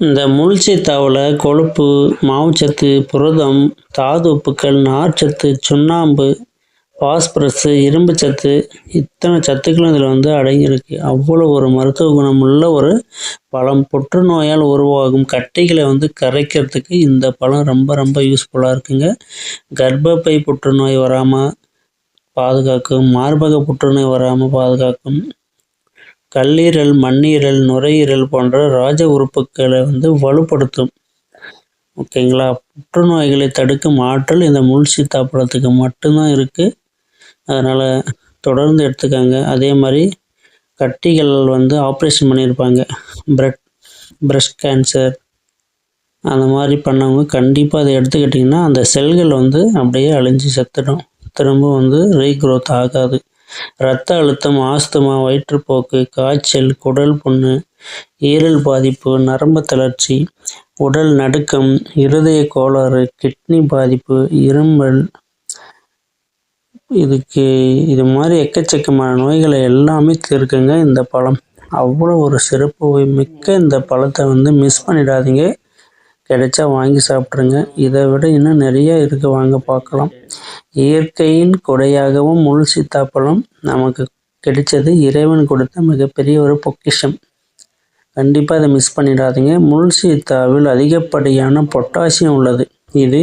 இந்த முள்சீத்தாவில் கொழுப்பு மாவுச்சத்து புரதம் தாது உப்புக்கள் நார்ச்சத்து சுண்ணாம்பு பாஸ்பரஸு இரும்புச்சத்து இத்தனை சத்துக்களும் இதில் வந்து அடங்கியிருக்கு. அவ்வளோ ஒரு மருத்துவ குணம் உள்ள ஒரு பழம். புற்றுநோயால் உருவாகும் கட்டைகளை வந்து கரைக்கிறதுக்கு இந்த பழம் ரொம்ப ரொம்ப யூஸ்ஃபுல்லாக இருக்குங்க. கர்ப்பப்பை புற்றுநோய் வராமல் பாதுகாக்கும் மார்பக புற்றுநோய் வராமல் பாதுகாக்கும் கல்லீரல் மண்ணீரல் நுரையீரல் போன்ற ராஜ உறுப்புகளை வந்து வலுப்படுத்தும். ஓகேங்களா? புற்றுநோய்களை தடுக்கும் ஆற்றல் இந்த முள் சீத்தாப்பழத்துக்கு மட்டும்தான் இருக்குது அதனால் தொடர்ந்து எடுத்துக்கோங்க. அதே மாதிரி கட்டிகள் வந்து ஆப்ரேஷன் பண்ணியிருப்பாங்க. பிரெட் பிரஸ்ட் கேன்சர் அந்த மாதிரி பண்ணவங்க கண்டிப்பாக அதை எடுத்துக்கிட்டிங்கன்னா அந்த செல்கள் வந்து அப்படியே அழிஞ்சு செத்துடும். திரும்ப வந்து ரீக்ரோத் ஆகாது. இரத்த அழுத்தம் ஆஸ்துமா வயிற்றுப்போக்கு காய்ச்சல் குடல் புண்ணு ஈரல் பாதிப்பு நரம்பு தளர்ச்சி உடல் நடுக்கம் இருதய கோளாறு கிட்னி பாதிப்பு இருமல். இதுக்கு இது மாதிரி எக்கச்சக்கமான நோய்களை எல்லாமே தீர்க்குங்க இந்த பழம். அவ்வளோ ஒரு சிறப்பு மிக்க இந்த பழத்தை வந்து மிஸ் பண்ணிடாதீங்க. கிடைச்சா வாங்கி சாப்பிட்ருங்க இதை விட இன்னும் நிறைய இருக்குது வாங்க பார்க்கலாம். இயற்கையின் கொடையாகவும் முள் சீத்தாப்பழம் நமக்கு கிடைச்சது இறைவன் கொடுத்த மிகப்பெரிய ஒரு பொக்கிஷம். கண்டிப்பாக இதை மிஸ் பண்ணிடாதீங்க. முள் சீத்தாவில் அதிகப்படியான பொட்டாசியம் உள்ளது. இது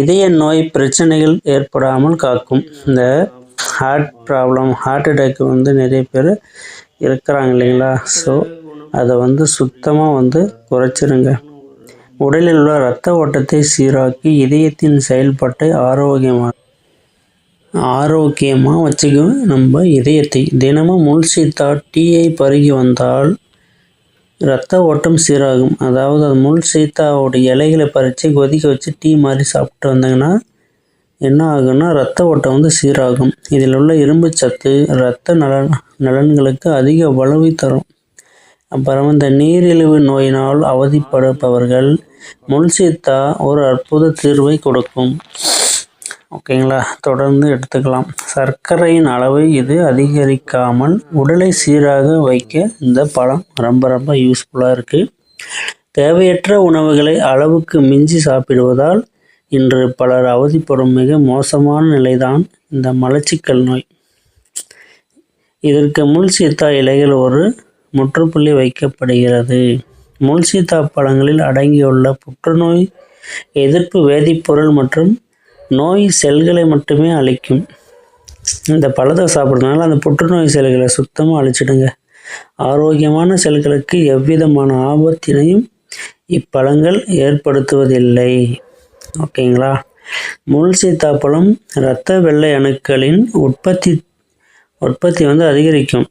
இதய நோய் பிரச்சனைகள் ஏற்படாமல் காக்கும். இந்த ஹார்ட் ப்ராப்ளம் ஹார்ட் அட்டாக் வந்து நிறைய பேர் இருக்கிறாங்க இல்லைங்களா? ஸோ அதை வந்து சுத்தமாக வந்து குறைச்சிருங்க. உடலில் உள்ள இரத்த ஓட்டத்தை சீராக்கி இதயத்தின் செயல்பாட்டை ஆரோக்கியமாக ஆரோக்கியமாக வச்சுக்கும் நம்ம இதயத்தை. தினமும் முல்சீத்தா டீயை பருகி வந்தால் ரத்த ஓட்டம் சீராகும். அதாவது அது முள் சீத்தாவோடைய இலைகளை பறித்து கொதிக்க வச்சு டீ மாதிரி சாப்பிட்டு வந்தாங்கன்னா என்ன ஆகும்னா ரத்த ஓட்டம் வந்து சீராகும். இதில் உள்ள இரும்பு சத்து இரத்த நலன் நலன்களுக்கு அதிக வலுவை தரும். அப்புறம் இந்த நீரிழிவு நோயினால் அவதிப்படுப்பவர்கள் முல்சித்தா ஒரு அற்புத தீர்வை கொடுக்கும். ஓகேங்களா? தொடர்ந்து எடுத்துக்கலாம். சர்க்கரையின் அளவை இது அதிகரிக்காமல் உடலை சீராக வைக்க இந்த பழம் ரொம்ப ரொம்ப யூஸ்ஃபுல்லாக இருக்குது தேவையற்ற உணவுகளை அளவுக்கு மிஞ்சி சாப்பிடுவதால் இன்று பலர் அவதிப்படும் மிக மோசமான நிலைதான் இந்த மலச்சிக்கல் நோய். இதற்கு முள் சீத்தா இலைகள் ஒரு முற்றுப்புள்ளி வைக்கப்படுகிறது. முள் பழங்களில் அடங்கியுள்ள புற்றுநோய் எதிர்ப்பு வேதிப்பொருள் மற்றும் நோய் செல்களை மட்டுமே அழிக்கும். இந்த பழத்தை சாப்பிட்றதுனால அந்த புற்றுநோய் செல்களை சுத்தமாக அழிச்சிடுங்க. ஆரோக்கியமான செல்களுக்கு எவ்விதமான ஆபத்தினையும் இப்பழங்கள் ஏற்படுத்துவதில்லை. ஓகேங்களா? முள் சீத்தாப்பழம் இரத்த வெள்ளை அணுக்களின் உற்பத்தி உற்பத்தி வந்து அதிகரிக்கும்.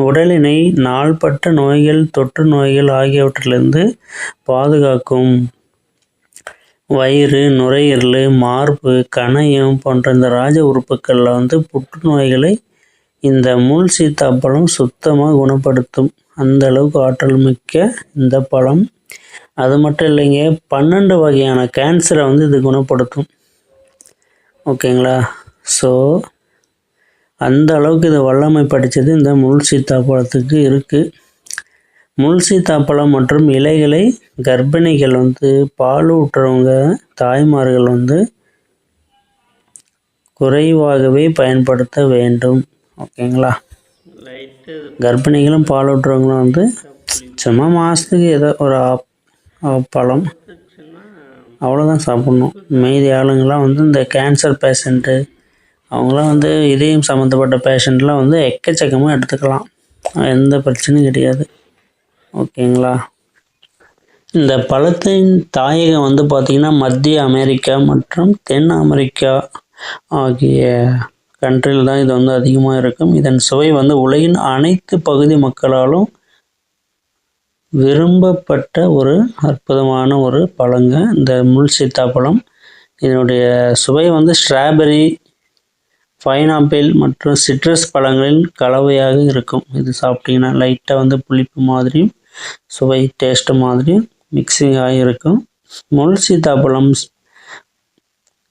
உடலினை நாள்பட்ட நோய்கள் தொற்று நோய்கள் ஆகியவற்றிலிருந்து பாதுகாக்கும். வயிறு நுரையீரல் மார்பு கணையம் போன்ற இந்த ராஜ உறுப்புகளில் வந்து புற்றுநோய்களை இந்த முள் சீத்தாப்பழம் சுத்தமாக குணப்படுத்தும். அந்த அளவுக்கு ஆற்றல் மிக்க இந்த பழம். அது மட்டும் இல்லைங்க பன்னெண்டு வகையான கேன்சரை வந்து இது குணப்படுத்தும். ஓகேங்களா? ஸோ அந்த அளவுக்கு இதை வல்லமை படித்தது இந்த முள் சீத்தாப்பழத்துக்கு இருக்குது முள் சீத்தாப்பழம் மற்றும் இலைகளை கர்ப்பிணிகள் வந்து பால் ஊட்டுறவங்க தாய்மார்கள் வந்து குறைவாகவே பயன்படுத்த வேண்டும். ஓகேங்களா? கர்ப்பிணிகளும் பால் ஊட்டுறவங்களும் வந்து சும்மா மாதத்துக்கு ஏதோ ஒரு பழம். அவ்வளோதான் சாப்பிட்ணும். மீதி ஆளுங்கள்லாம் வந்து இந்த கேன்சர் பேஷண்ட்டு அவங்களாம் வந்து இதயம் சம்மந்தப்பட்ட பேஷண்ட்லாம் வந்து எக்கச்சக்கமாக எடுத்துக்கலாம். எந்த பிரச்சனையும் கிடையாது. ஓகேங்களா? இந்த பழத்தின் தாயகம் வந்து பார்த்திங்கன்னா மத்திய அமெரிக்கா மற்றும் தென் அமெரிக்கா ஆகிய கண்ட்ரியில் தான் இது வந்து அதிகமாக இருக்கும். இதன் சுவை வந்து உலகின் அனைத்து பகுதி மக்களாலும் விரும்பப்பட்ட ஒரு அற்புதமான ஒரு பழங்க இந்த முள் சீத்தாப்பழம். இதனுடைய சுவை வந்து ஸ்ட்ராபெரி பைனாப்பிள் மற்றும் சிட்ரஸ் பழங்களின் கலவையாக இருக்கும். இது சாப்பிட்டிங்கன்னா லைட்டாக வந்து புளிப்பு மாதிரியும் சுவை டேஸ்ட்டு மாதிரியும் மிக்சிங்காக இருக்கும். முள் சீத்தாப்பழம்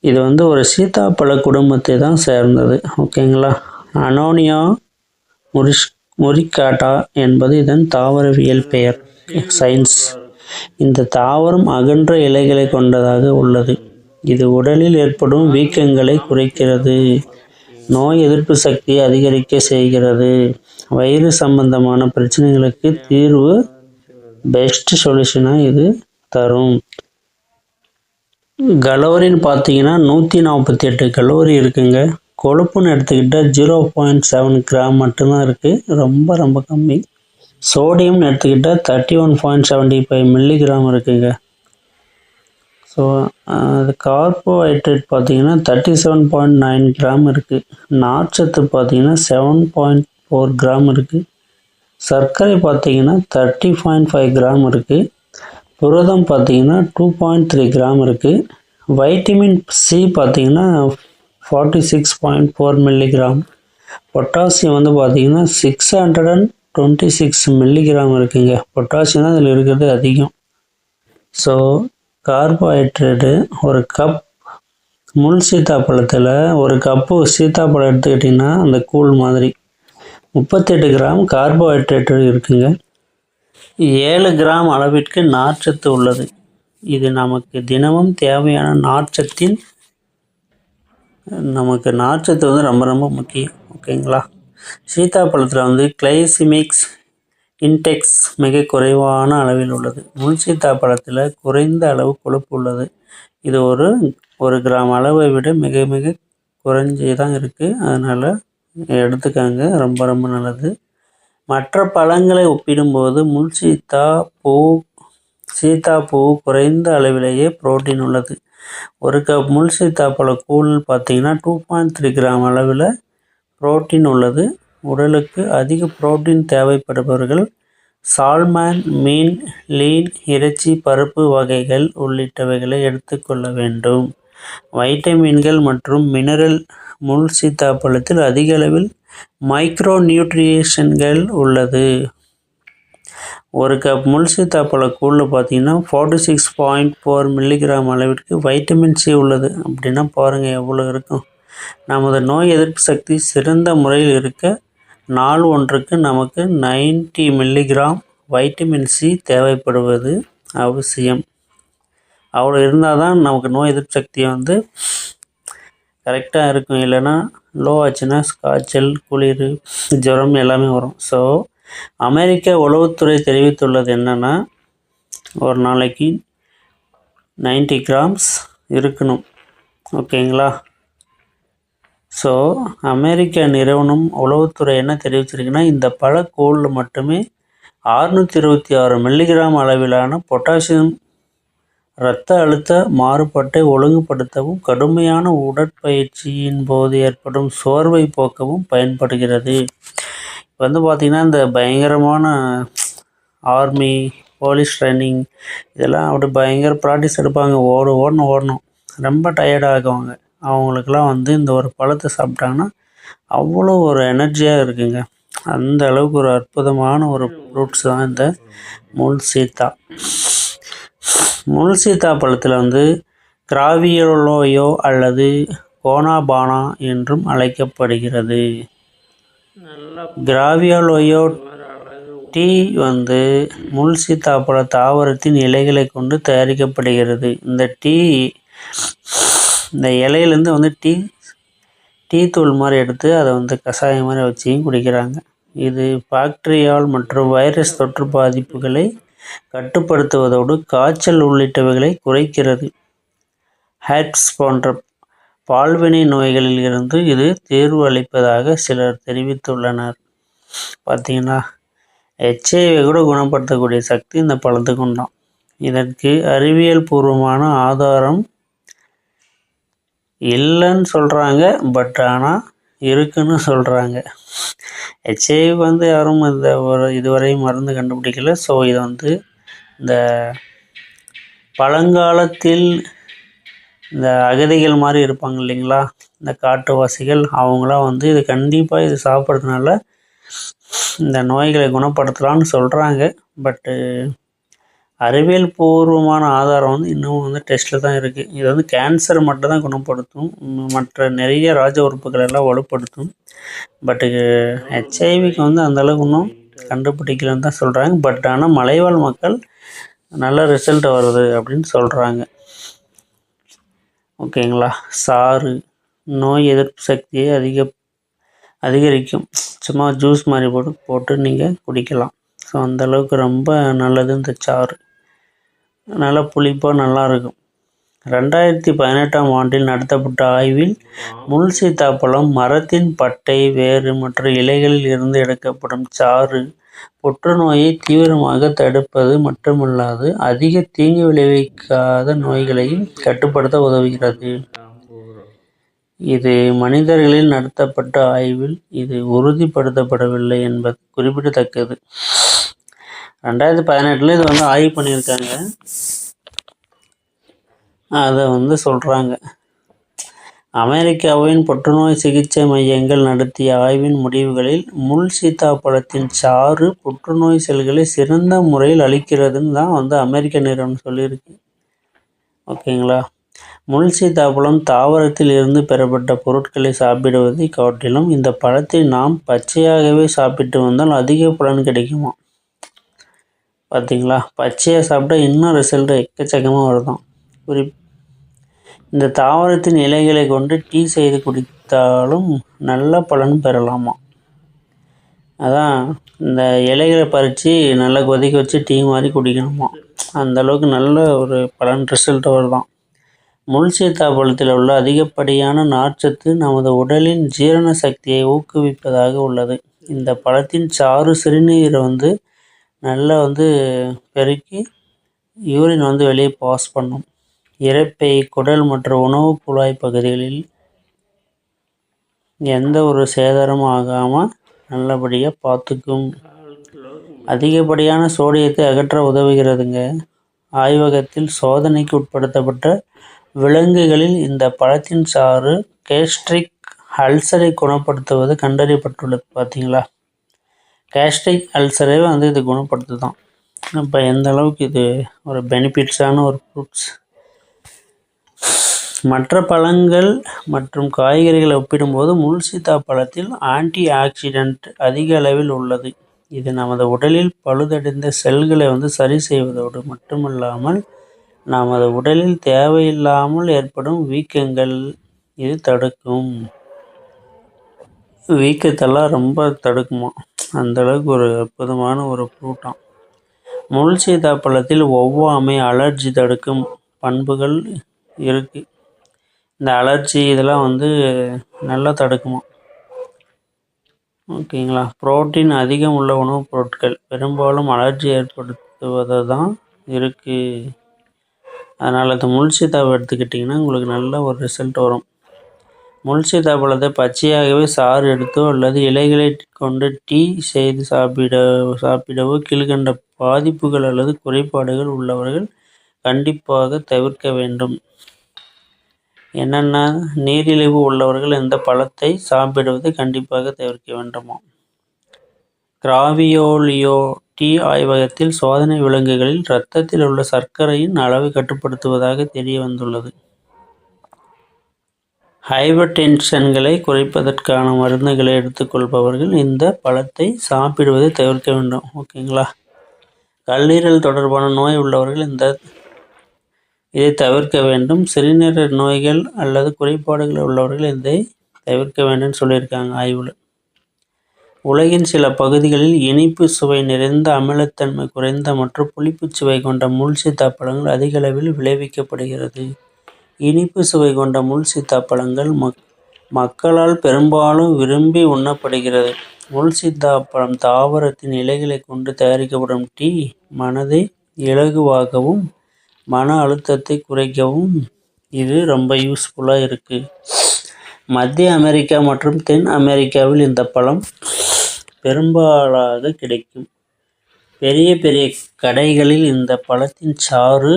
இது வந்து ஒரு சீத்தாப்பழ குடும்பத்தை தான் சேர்ந்தது. ஓகேங்களா அனோனியா முரிஷ் முரிக்காட்டா என்பது இதன் தாவரவியல் பெயர். சயின்ஸ் இந்த தாவரம் அகன்ற இலைகளை கொண்டதாக உள்ளது. இது உடலில் ஏற்படும் வீக்கங்களை குறைக்கிறது. நோய் எதிர்ப்பு சக்தியை அதிகரிக்க செய்கிறது. வயிறு சம்பந்தமான பிரச்சனைகளுக்கு தீர்வு பெஸ்ட் சொல்யூஷனாக இது தரும். கலோரின்னு பார்த்தீங்கன்னா நூற்றி நாற்பத்தி எட்டு கலோரி இருக்குங்க. கொழுப்புன்னு எடுத்துக்கிட்டால் ஜீரோ பாயிண்ட் செவன் கிராம் மட்டும்தான் இருக்குது ரொம்ப ரொம்ப கம்மி. சோடியம்னு எடுத்துக்கிட்டால் thirty one point seventy five milligram இருக்குங்க. ஸோ அது கார்போஹைட்ரேட் பார்த்தீங்கன்னா thirty seven point nine gram இருக்குது நார்ச்சத்து பார்த்தீங்கன்னா செவன் பாயிண்ட் ஃபோர் கிராம் இருக்குது சர்க்கரை பார்த்தீங்கன்னா தேர்ட்டி பாயிண்ட் ஃபைவ் கிராம் இருக்குது புரதம் பார்த்தீங்கன்னா டூ பாயிண்ட் த்ரீ கிராம் இருக்குது வைட்டமின் சி பார்த்தீங்கன்னா forty six point four milligram potassium வந்து பார்த்தீங்கன்னா six hundred and twenty six milligram இருக்குங்க. பொட்டாசியம் தான் இதில் இருக்கிறது அதிகம். ஸோ கார்போஹைட்ரேட்டு ஒரு கப் முள் சீத்தாப்பழத்தில் ஒரு கப்பு சீத்தாப்பழம் எடுத்துக்கிட்டிங்கன்னா அந்த கூழ் மாதிரி. முப்பத்தெட்டு கிராம் கார்போஹைட்ரேட் இருக்குங்க. ஏழு கிராம் அளவிற்கு நார்ச்சத்து உள்ளது. இது நமக்கு தினமும் தேவையான நார்ச்சத்தின் நமக்கு நார்ச்சத்து வந்து ரொம்ப ரொம்ப முக்கியம். ஓகேங்களா? சீத்தாப்பழத்தில் வந்து கிளைசிமிக்ஸ் இன்டெக்ஸ் மிக குறைவான அளவில் உள்ளது. முள் சீத்தாப்பழத்தில் குறைந்த அளவு கொழுப்பு உள்ளது. இது ஒரு ஒரு கிராம் அளவை விட மிக மிக குறைஞ்சி தான் இருக்குது அதனால் எடுத்துக்காங்க. ரொம்ப ரொம்ப நல்லது. மற்ற பழங்களை ஒப்பிடும்போது முள் சீத்தா பூ சீத்தாப்பூ பூ குறைந்த அளவிலேயே புரோட்டீன் உள்ளது. ஒரு கப் முள் சீத்தாப்பழ கூழ் பார்த்தீங்கன்னா டூ பாயிண்ட் த்ரீ கிராம் அளவில் புரோட்டீன் உள்ளது. உடலுக்கு அதிக புரோட்டீன் தேவைப்படுபவர்கள் சால்மன் மீன் லீன் இறைச்சி பருப்பு வகைகள் உள்ளிட்டவைகளை எடுத்துக்கொள்ள வேண்டும். வைட்டமின்கள் மற்றும் மினரல் முள் சீத்தாப்பழத்தில் அதிக அளவில் மைக்ரோ நியூட்ரியேஷன்கள் உள்ளது. ஒரு கப் முள் சீத்தாப்பழ கூழில் பார்த்தீங்கன்னா forty six point four milligram அளவிற்கு வைட்டமின் சி உள்ளது. அப்படின்னா பாருங்கள் எவ்வளோ இருக்கும். நமது நோய் எதிர்ப்பு சக்தி சிறந்த முறையில் இருக்க நாள் ஒன்றுக்கு நமக்கு நைன்டி மில்லிகிராம் வைட்டமின் சி தேவைப்படுவது அவசியம். அவ்வளோ இருந்தால் தான் நமக்கு நோய் எதிர்ப்பு சக்தி வந்து கரெக்டாக இருக்கும். இல்லைன்னா லோ ஆச்சுன்னா காய்ச்சல் குளிர் ஜுரம் எல்லாமே வரும். ஸோ அமெரிக்க உளவுத்துறை தெரிவித்துள்ளது என்னென்னா ஒரு நாளைக்கு நைன்டி கிராம்ஸ் இருக்கணும். ஓகேங்களா ஸோ அமெரிக்க நிறுவனம் உளவுத்துறை என்ன தெரிவிச்சிருக்குன்னா இந்த பழக்கூழில் மட்டுமே அறுநூற்றி இருபத்தி ஆறு மில்லிகிராம் அளவிலான பொட்டாசியம் இரத்த அழுத்த மாறுபாட்டை ஒழுங்குபடுத்தவும் கடுமையான உடற்பயிற்சியின் போது ஏற்படும் சோர்வை போக்கவும் பயன்படுகிறது. இப்போ வந்து பார்த்திங்கன்னா இந்த பயங்கரமான ஆர்மி போலீஸ் ட்ரைனிங் இதெல்லாம் அப்படி பயங்கர ப்ராக்டிஸ் எடுப்பாங்க. ஓடு ஓடணும் ஓடணும். ரொம்ப டயர்டாகுவாங்க ஆகுவாங்க அவங்களுக்கெல்லாம் வந்து இந்த ஒரு பழத்தை சாப்பிட்டாங்கன்னா அவ்வளோ ஒரு எனர்ஜியாக இருக்குங்க. அந்த அளவுக்கு ஒரு அற்புதமான ஒரு ஃப்ரூட்ஸ் தான் இந்த முள் சீத்தா. முள் சீத்தாப்பழத்தில் வந்து கிராவியலோயோ அல்லது கோனாபானா என்றும் அழைக்கப்படுகிறது. கிராவியலோயோ டீ வந்து முள் சீத்தாப்பழ தாவரத்தின் இலைகளை கொண்டு தயாரிக்கப்படுகிறது. இந்த டீ இந்த இலையிலேருந்து வந்து டீ டீ தூள் மாதிரி எடுத்து அதை வந்து கஷாயம் மாதிரி வச்சியும் குடிக்கிறாங்க. இது பாக்டீரியால் மற்றும் வைரஸ் தொற்று பாதிப்புகளை கட்டுப்படுத்துவதோடு காய்ச்சல் உள்ளிட்டவைகளை குறைக்கிறது. ஹேட்ஸ் போன்ற பால்வினை நோய்களில் இருந்து இது தேர்வு அளிப்பதாக சிலர் தெரிவித்துள்ளனர். பார்த்தீங்கன்னா ஹெச்ஐவி கூட குணப்படுத்தக்கூடிய சக்தி இந்த பழத்துக்கு உண்டாம். இதற்கு அறிவியல் பூர்வமான ஆதாரம் இல்லைன்னு சொல்கிறாங்க பட் ஆனால் இருக்குன்னு சொல்கிறாங்க ஹெச்ஐவி வந்து யாரும் இந்த ஒரு இதுவரையும் மருந்து கண்டுபிடிக்கல. ஸோ இதை வந்து இந்த பழங்காலத்தில் இந்த அகதிகள் மாதிரி இருப்பாங்க இல்லைங்களா? இந்த காட்டுவாசிகள் அவங்களாம் வந்து இது கண்டிப்பாக இது சாப்பிட்றதுனால இந்த நோய்களை குணப்படுத்தலாம்னு சொல்கிறாங்க பட்டு அறிவியல் பூர்வமான ஆதாரம் வந்து இன்னும் வந்து டெஸ்ட்டில் தான் இருக்குது இது வந்து கேன்சர் மட்டும் தான் குணப்படுத்தும். மற்ற நிறைய ராஜ உறுப்புகள் எல்லாம் வலுப்படுத்தும். பட்டு ஹெச்ஐவிக்கு வந்து அந்தளவுக்கு இன்னும் கண்டுபிடிக்கலன்னு தான் சொல்கிறாங்க பட் ஆனால் மலைவாழ் மக்கள் நல்ல ரிசல்ட் வருது அப்படின்னு சொல்கிறாங்க ஓகேங்களா சாறு நோய் எதிர்ப்பு சக்தியை அதிக அதிகரிக்கும். சும்மா ஜூஸ் மாதிரி போட்டு போட்டு நீங்கள் குடிக்கலாம். ஸோ அந்தளவுக்கு ரொம்ப நல்லது இந்த சாறு. நல்லா புளிப்பாக நல்லாயிருக்கும் ரெண்டாயிரத்தி பதினெட்டாம் ஆண்டில் நடத்தப்பட்ட ஆய்வில் முள் சீத்தாப்பழம் மரத்தின் பட்டை வேறு மற்றும் இலைகளில் இருந்து எடுக்கப்படும் சாறு புற்றுநோயை தீவிரமாக தடுப்பது மட்டுமல்லாது அதிக தீங்கு விளைவிக்காத நோய்களையும் கட்டுப்படுத்த உதவுகிறது. இது மனிதர்களில் நடத்தப்பட்ட ஆய்வில் இது உறுதிப்படுத்தப்படவில்லை என்பது குறிப்பிடத்தக்கது. ரெண்டாயிரத்தி பதினெட்டில் இது வந்து ஆய்வு பண்ணியிருக்காங்க. அதை வந்து சொல்கிறாங்க அமெரிக்காவின் புற்றுநோய் சிகிச்சை மையங்கள் நடத்திய ஆய்வின் முடிவுகளில் முள் சீத்தாப்பழத்தின் சாறு புற்றுநோய் செல்களை சிறந்த முறையில் அளிக்கிறதுன்னு தான் வந்து அமெரிக்க நிறுவனம் சொல்லியிருக்கு. ஓகேங்களா? முள் சீத்தாப்பழம் தாவரத்தில் இருந்து பெறப்பட்ட பொருட்களை சாப்பிடுவதை காட்டிலும் இந்த பழத்தை நாம் பச்சையாகவே சாப்பிட்டு வந்தால் அதிக பலன் கிடைக்குமா? பார்த்தீங்களா பச்சையாக சாப்பிட்டா இன்னும் ரிசல்ட்டு எக்கச்சக்கமாக வருதான். குறி இந்த தாவரத்தின் இலைகளை கொண்டு டீ செய்து குடித்தாலும் நல்ல பலன் பெறலாமா? அதான் இந்த இலைகளை பறித்து நல்லா கொதிக்க வச்சு டீ மாதிரி குடிக்கணுமா? அந்த அளவுக்கு நல்ல ஒரு பலன் ரிசல்ட் வருதான். முள் சீத்தாப்பழத்தில் உள்ள அதிகப்படியான நார்ச்சத்து நமது உடலின் ஜீரண சக்தியை ஊக்குவிப்பதாக உள்ளது. இந்த பழத்தின் சாறு சிறுநீரை வந்து நல்லா வந்து பெருக்கி யூரின் வந்து வெளியே பாஸ் பண்ணும். இரைப்பை குடல் மற்றும் உணவு குழாய் பகுதிகளில் எந்த ஒரு சேதாரமும் ஆகாமல் நல்லபடியாக பார்த்துக்கும். அதிகப்படியான சோடியத்தை அகற்ற உதவுகிறதுங்க. ஆய்வகத்தில் சோதனைக்கு உட்படுத்தப்பட்ட விலங்குகளில் இந்த பழத்தின் சாறு கேஸ்ட்ரிக் அல்சரை குணப்படுத்துவது கண்டறியப்பட்டுள்ளது. பார்த்தீங்களா கேஸ்ட்ரிக் அல்சரே வந்து இது குணப்படுத்துதான். இப்போ எந்த அளவுக்கு இது ஒரு பெனிஃபிட்ஸான ஒரு ஃப்ரூட்ஸ் மற்ற பழங்கள் மற்றும் காய்கறிகளை ஒப்பிடும்போது முள் பழத்தில் ஆன்டி ஆக்சிடென்ட் அதிக அளவில் உள்ளது. இது நமது உடலில் பழுதடைந்த செல்களை வந்து சரி செய்வதோடு மட்டுமல்லாமல் நமது உடலில் தேவையில்லாமல் ஏற்படும் வீக்கங்கள் இது தடுக்கும். வீக்கத்தெல்லாம் ரொம்ப தடுக்குமா? அந்தளவுக்கு ஒரு அற்புதமான ஒரு ஃப்ரூட்டாம் முள் சீதாப்பழத்தில் ஒவ்வாமை அலர்ஜி தடுக்கும் பண்புகள் இருக்குது இந்த அலர்ஜி இதெல்லாம் வந்து நல்லா தடுக்குமா? ஓகேங்களா. புரோட்டீன் அதிகம் உள்ள உணவுப் பொருட்கள் பெரும்பாலும் அலர்ஜி ஏற்படுத்துவது தான் இருக்குது அதனால் இந்த முள் சீதாவை எடுத்துக்கிட்டிங்கன்னா உங்களுக்கு நல்ல ஒரு ரிசல்ட் வரும். முள் சீதாப்பழத்தை பச்சையாகவே சாறு எடுத்தோ அல்லது இலைகளை கொண்டு டீ செய்து சாப்பிட சாப்பிடவோ கீழ்கண்ட பாதிப்புகள் அல்லது குறைபாடுகள் உள்ளவர்கள் கண்டிப்பாக தவிர்க்க வேண்டும். என்னென்ன நீரிழிவு உள்ளவர்கள் இந்த பழத்தை சாப்பிடுவதை கண்டிப்பாக தவிர்க்க வேண்டுமா கிராவியோலியோ டீ ஆய்வகத்தில் சோதனை விலங்குகளில் இரத்தத்தில் உள்ள சர்க்கரையின் அளவை கட்டுப்படுத்துவதாக தெரிய வந்துள்ளது ஹைபர் டென்ஷன்களை குறைப்பதற்கான மருந்துகளை எடுத்துக்கொள்பவர்கள் இந்த பழத்தை சாப்பிடுவதை தவிர்க்க வேண்டும். ஓகேங்களா? கல்லீரல் தொடர்பான நோய் உள்ளவர்கள் இந்த இதை தவிர்க்க வேண்டும். சிறுநீரக நோய்கள் அல்லது குறைபாடுகள் உள்ளவர்கள் இதை தவிர்க்க வேண்டும் சொல்லியிருக்காங்க ஆய்வில். உலகின் சில பகுதிகளில் இனிப்பு சுவை நிறைந்த அமிலத்தன்மை குறைந்த மற்றும் புளிப்பு சுவை கொண்ட முள் பழங்கள் அதிக அளவில் விளைவிக்கப்படுகிறது. இனிப்பு சுவை கொண்ட முள் சீத்தாப்பழங்கள் மக் மக்களால் பெரும்பாலும் விரும்பி உண்ணப்படுகிறது. முள் சீத்தாப்பழம் தாவரத்தின் இலைகளை கொண்டு தயாரிக்கப்படும் டீ மனதை இலகுவாகவும் மன அழுத்தத்தை குறைக்கவும் இது ரொம்ப யூஸ்ஃபுல்லாக இருக்குது மத்திய அமெரிக்கா மற்றும் தென் அமெரிக்காவில் இந்த பழம் பெரும்பாலாக கிடைக்கும். பெரிய பெரிய கடைகளில் இந்த பழத்தின் சாறு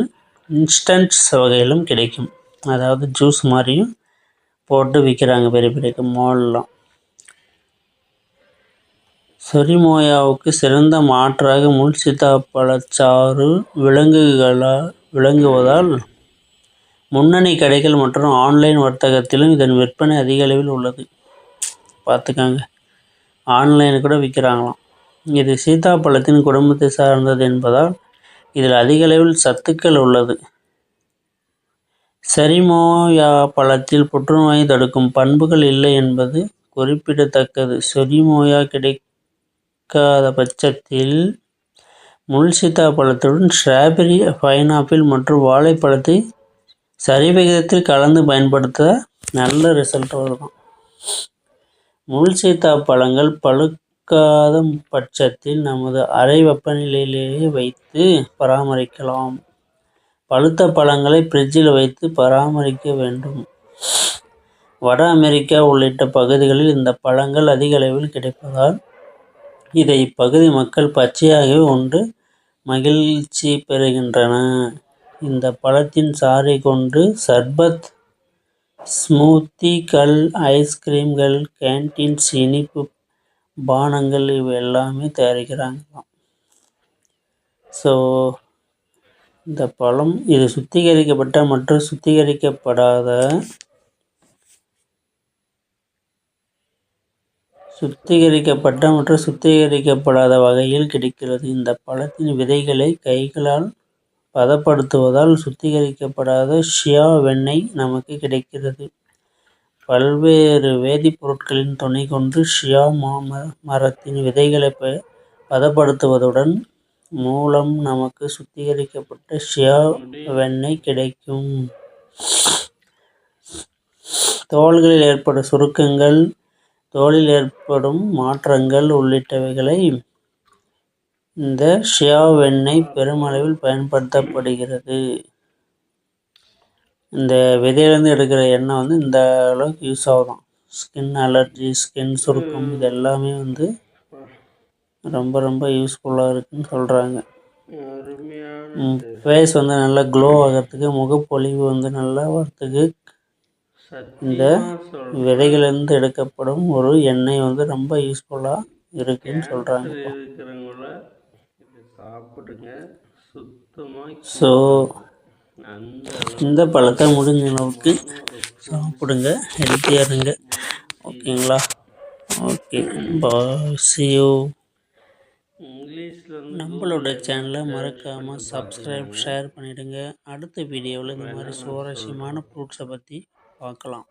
இன்ஸ்டன்ட்ஸ் வகையிலும் கிடைக்கும். அதாவது ஜூஸ் மாதிரியும் போட்டு விற்கிறாங்க பெரிய பெரிய மால்லாம் சொரிமோயாவுக்கு சிறந்த மாற்றாக முள் சீத்தாப்பழச்சாறு விலங்குகளால் விளங்குவதால் முன்னணி கடைகள் மற்றும் ஆன்லைன் வர்த்தகத்திலும் இதன் விற்பனை அதிக அளவில் உள்ளது. பார்த்துக்கோங்க. ஆன்லைன் கூட விற்கிறாங்களாம் இது சீத்தாப்பழத்தின் குடும்பத்தை சார்ந்தது என்பதால் இதில் அதிக அளவில் சத்துக்கள் உள்ளது. செரிமோயா பழத்தில் புற்றுநோயை தடுக்கும் பண்புகள் இல்லை என்பது குறிப்பிடத்தக்கது. செரிமோயா கிடைக்காத பட்சத்தில் முள் சீத்தாப்பழத்துடன் ஸ்ட்ராபெர்ரி பைனாப்பிள் மற்றும் வாழைப்பழத்தை சரிவிகிதத்தில் கலந்து பயன்படுத்த நல்ல ரிசல்ட் வரும் முள் சீத்தாப்பழங்கள் பழுக்காத பட்சத்தில் நமது அறை வெப்பநிலையிலேயே வைத்து பராமரிக்கலாம். பழுத்த பழங்களை ஃப்ரிட்ஜில் வைத்து பராமரிக்க வேண்டும். வட அமெரிக்கா உள்ளிட்ட பகுதிகளில் இந்த பழங்கள் அதிக அளவில் கிடைப்பதால் இதை இப்பகுதி மக்கள் பச்சையாகவே உண்டு மகிழ்ச்சி பெறுகின்றன. இந்த பழத்தின் சாறை கொண்டு சர்பத் ஸ்மூத்திகள் ஐஸ்கிரீம்கள் கேன்டீன்ஸ் இனிப்பு பானங்கள் இவை எல்லாமே தயாரிக்கிறாங்களாம். ஸோ இந்த பழம் இது சுத்திகரிக்கப்பட்ட மற்றும் சுத்திகரிக்கப்படாத சுத்திகரிக்கப்பட்ட மற்றும் சுத்திகரிக்கப்படாத வகையில் கிடைக்கிறது. இந்த பழத்தின் விதைகளை கைகளால் பதப்படுத்துவதால் சுத்திகரிக்கப்படாத ஷியா வெண்ணெய் நமக்கு கிடைக்கிறது. பல்வேறு வேதிப்பொருட்களின் துணை கொண்டு ஷியா மாம மரத்தின் விதைகளை ப பதப்படுத்துவதுடன் மூலம் நமக்கு சுத்திகரிக்கப்பட்ட ஷியா வெண்ணெய் கிடைக்கும். தோள்களில் ஏற்படும் சுருக்கங்கள் தோலில் ஏற்படும் மாற்றங்கள் உள்ளிட்டவைகளை இந்த ஷியா வெண்ணெய் பெருமளவில் பயன்படுத்தப்படுகிறது. இந்த விதையிலேருந்து எடுக்கிற எண்ணெய் வந்து இந்த அளவுக்கு யூஸ் ஆகும் ஸ்கின் அலர்ஜி ஸ்கின் சுருக்கம் இது எல்லாமே வந்து ரொம்ப ரொம்ப யூஸ்ஃபுல்லாக இருக்குதுன்னு சொல்கிறாங்க ஃபேஸ் வந்து நல்லா க்ளோ ஆகிறதுக்கு முகப்பொலிவு வந்து நல்லா வரத்துக்கு இந்த விதைகளிலிருந்து எடுக்கப்படும் ஒரு எண்ணெய் வந்து ரொம்ப யூஸ்ஃபுல்லாக இருக்குதுன்னு சொல்கிறாங்க ஸோ இந்த பழத்தை முடிஞ்ச அளவுக்கு சாப்பிடுங்க ஹெல்த்தியாக இருங்க. ஓகேங்களா? ஓகே பாசியோ நம்மளோட சேனலை மறக்காமல் சப்ஸ்கிரைப் ஷேர் பண்ணிவிடுங்க அடுத்த வீடியோவில் இந்த மாதிரி சுவாரஸ்யமான ஃப்ரூட்ஸை பற்றி பார்க்கலாம்.